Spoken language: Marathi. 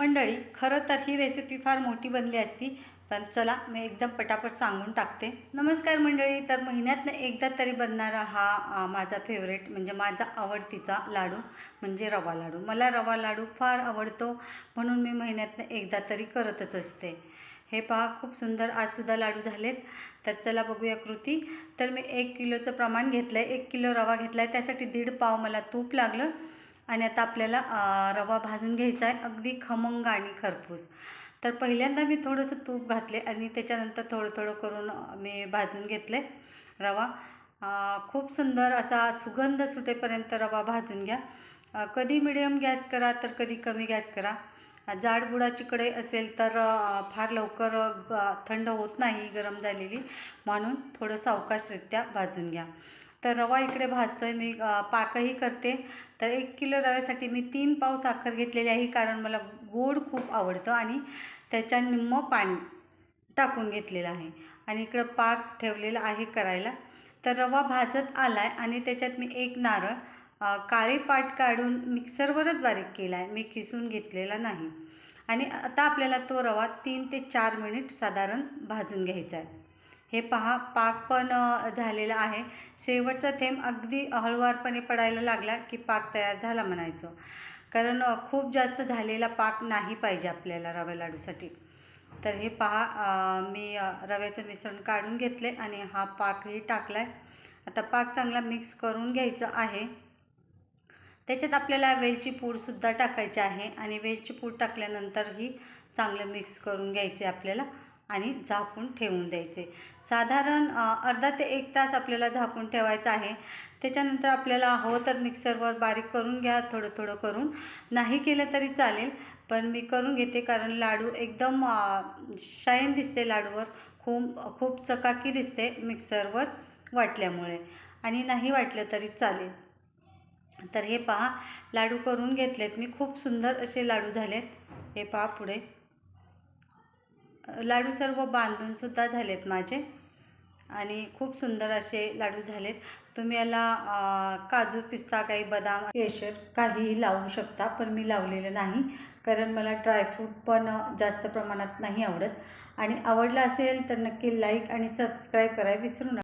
मंडळी खरं तर ही रेसिपी फार मोठी बनली असती पण चला मी एकदम पटापट सांगून टाकते. नमस्कार मंडळी तर महिन्यातनं एकदा तरी बनणारा हा माझा फेवरेट म्हणजे माझा आवडतीचा लाडू म्हणजे रवा लाडू. मला रवा लाडू फार आवडतो म्हणून मी महिन्यातनं एकदा तरी करतच असते. हे पहा खूप सुंदर आजसुद्धा लाडू झालेत. तर चला बघूया कृती. तर मी एक किलोचं प्रमाण घेतलं आहे एक किलो रवा घेतला आहे त्यासाठी दीड पाव मला तूप लागलं. आणि आता आपल्याला रवा भाजून घ्यायचा आहे. अगदी खमंग आणि खरपूस. तर पहिल्यांदा मी थोडंसं तूप घातले आणि त्याच्यानंतर थोडं थोडं करून मी भाजून घेतले रवा. खूप सुंदर असा सुगंध सुटेपर्यंत रवा भाजून घ्या. कधी मिडियम गॅस करा तर कधी कमी गॅस करा. जाडबुडाची जाड बुडाची कढई असेल तर फार लवकर थंड होत नाही गरम झालेली. म्हणून थोडं सावकाशरित्या भाजून घ्या. तर रवा इकडे भाजतोय मी पाकही करते. तर एक किलो रव्यासाठी मी तीन पाव साखर घेतलेली आहे कारण मला गोड खूप आवडतं आणि त्याच्या निम्म पाणी टाकून घेतलेलं आहे. आणि इकडं पाक ठेवलेला आहे करायला. तर रवा भाजत आला आहे आणि त्याच्यात मी एक नारळ काळी पाट काढून मिक्सरवरच बारीक केला आहे मी किसून घेतलेला नाही. आणि आता आपल्याला तो रवा तीन ते चार मिनिट साधारण भाजून घ्यायचा आहे. हे पहा पाक पण झालेला आहे. शेवटचा थेंब अगदी हळुवारपणे पडायला लागला की पाक तयार झाला म्हणायचं. कारण खूप जास्त झालेला पाक नाही पाहिजे आपल्याला रवे लाडूसाठी. तर हे पहा मी रव्याचं मिश्रण काढून घेतले आणि हा पाकही टाकला आहे आता पाक चांगला मिक्स करून घ्यायचं आहे. त्याच्यात आपल्याला वेलची पूडसुद्धा टाकायची आहे आणि वेलची पूड टाकल्यानंतरही चांगलं मिक्स करून घ्यायचे आपल्याला. आणि झाकून ठेवून द्यायचे. साधारण अर्धा ते एक तास आपल्याला झाकून ठेवायचं आहे. त्याच्यानंतर आपल्याला हवं तर मिक्सरवर बारीक करून घ्या थोडं थोडं करून. नाही केलं तरी चालेल पण मी करून घेते कारण लाडू एकदम शाईन दिसते लाडूवर. खूप खूप चकाकी दिसते मिक्सरवर वाटल्यामुळे. आणि नाही वाटलं तरी चालेल. तर हे पहा लाडू करून घेतलेत. मी खूप सुंदर असे लाडू झालेत. हे पहा पुढे. लाडू सर्व बांधूनसुद्धा झालेत माझे. आणि खूप सुंदर असे लाडू झालेत. तुम्ही याला काजू पिस्ता काही बदाम केशर काहीही लावू शकता पण मी लावलेलं नाही. कारण मला ड्रायफ्रूट पण जास्त प्रमाणात नाही आवडत. आणि आवडलं असेल तर नक्की लाईक आणि सबस्क्राईब करायला विसरू नका.